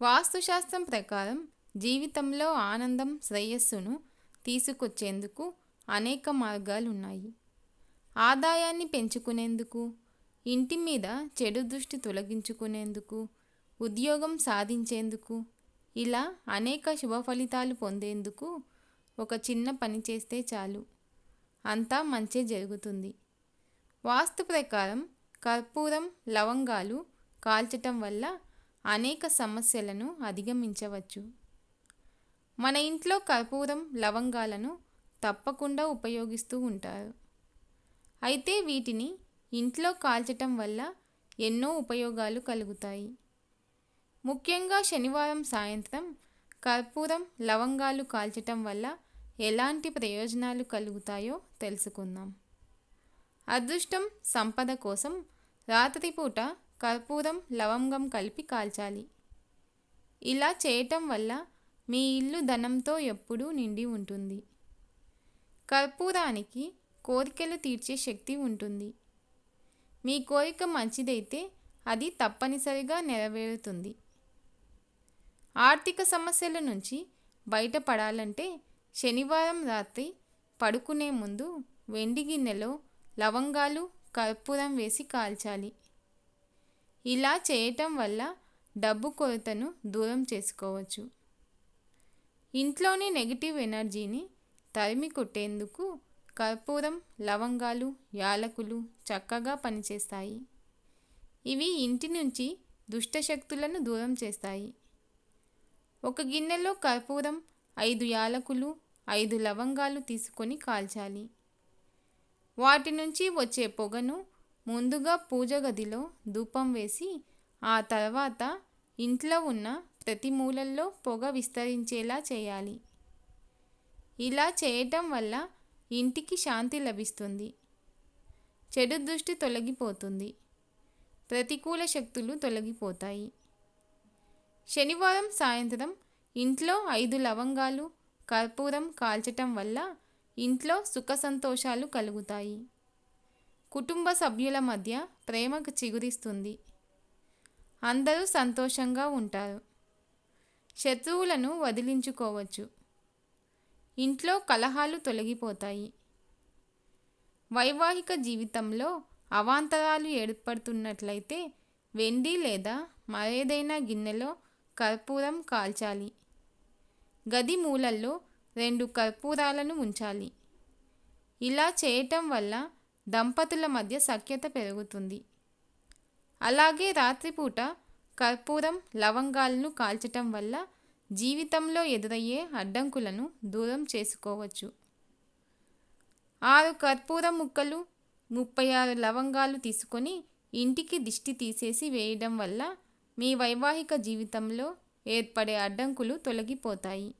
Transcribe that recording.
వాస్తుశాస్త్రం ప్రకారం జీవితంలో ఆనందం శ్రేయస్సును తీసుకొచ్చేందుకు అనేక మార్గాలు ఉన్నాయి ఆదాయాన్ని పెంచుకునేందుకు ఇంటి మీద చెడు దృష్టి తొలగించుకునేందుకు ఉద్యోగం సాధించేందుకు ఇలా అనేక శుభ ఫలితాలు పొందేందుకు ఒక చిన్న పని చేస్తే చాలు. అంతా మంచి జరుగుతుంది. వాస్తు ప్రకారం కర్పూరం లవంగాలు కాల్చటం వల్ల అనేక సమస్యలను అధిగమించవచ్చు. మన ఇంట్లో కర్పూరం లవంగాలను తప్పకుండా ఉపయోగిస్తూ ఉంటారు. అయితే వీటిని ఇంట్లో కాల్చటం వల్ల ఎన్నో ఉపయోగాలు కలుగుతాయి. ముఖ్యంగా శనివారం సాయంత్రం కర్పూరం లవంగాలు కాల్చటం వల్ల ఎలాంటి ప్రయోజనాలు కలుగుతాయో తెలుసుకుందాం. అదృష్టం సంపద కోసం రాత్రిపూట కర్పూరం లవంగం కలిపి కాల్చాలి. ఇలా చేయటం వల్ల మీ ఇల్లు ధనంతో ఎప్పుడూ నిండి ఉంటుంది. కర్పూరానికి కోరికలు తీర్చే శక్తి ఉంటుంది. మీ కోరిక మంచిదైతే అది తప్పనిసరిగా నెరవేరుతుంది. ఆర్థిక సమస్యల నుంచి బయటపడాలంటే శనివారం రాత్రి పడుకునే ముందు వెండి గిన్నెలో లవంగాలు కర్పూరం వేసి కాల్చాలి. ఇలా చేయటం వల్ల డబ్బు కొరతను దూరం చేసుకోవచ్చు. ఇంట్లోని నెగిటివ్ ఎనర్జీని తరిమి కొట్టేందుకు కర్పూరం లవంగాలు యాలకులు చక్కగా పనిచేస్తాయి. ఇవి ఇంటి నుంచి దుష్టశక్తులను దూరం చేస్తాయి. ఒక గిన్నెలో కర్పూరం ఐదు యాలకులు ఐదు లవంగాలు తీసుకొని కాల్చాలి. వాటి నుంచి వచ్చే పొగను ముందుగా పూజ గదిలో ధూపం వేసి ఆ తర్వాత ఇంట్లో ఉన్న ప్రతి మూలల్లో పొగ విస్తరించేలా చేయాలి. ఇలా చేయటం వల్ల ఇంటికి శాంతి లభిస్తుంది. చెడు దృష్టి తొలగిపోతుంది. ప్రతికూల శక్తులు తొలగిపోతాయి. శనివారం సాయంత్రం ఇంట్లో ఐదు లవంగాలు కర్పూరం కాల్చటం వల్ల ఇంట్లో సుఖ సంతోషాలు కలుగుతాయి. కుటుంబ సభ్యుల మధ్య ప్రేమకు చిగురిస్తుంది. అందరూ సంతోషంగా ఉంటారు. శత్రువులను వదిలించుకోవచ్చు. ఇంట్లో కలహాలు తొలగిపోతాయి. వైవాహిక జీవితంలో అవాంతరాలు ఏర్పడుతున్నట్లయితే వెండి లేదా మరేదైనా గిన్నెలో కర్పూరం కాల్చాలి. గది మూలల్లో రెండు కర్పూరాలను ఉంచాలి. ఇలా చేయటం వల్ల దంపతుల మధ్య సఖ్యత పెరుగుతుంది. అలాగే రాత్రిపూట కర్పూరం లవంగాలను కాల్చటం వల్ల జీవితంలో ఎదురయ్యే అడ్డంకులను దూరం చేసుకోవచ్చు. ఆరు కర్పూరం ముక్కలు ముప్పై ఆరు లవంగాలు తీసుకొని ఇంటికి దిష్టి తీసేసి వేయడం వల్ల మీ వైవాహిక జీవితంలో ఏర్పడే అడ్డంకులు తొలగిపోతాయి.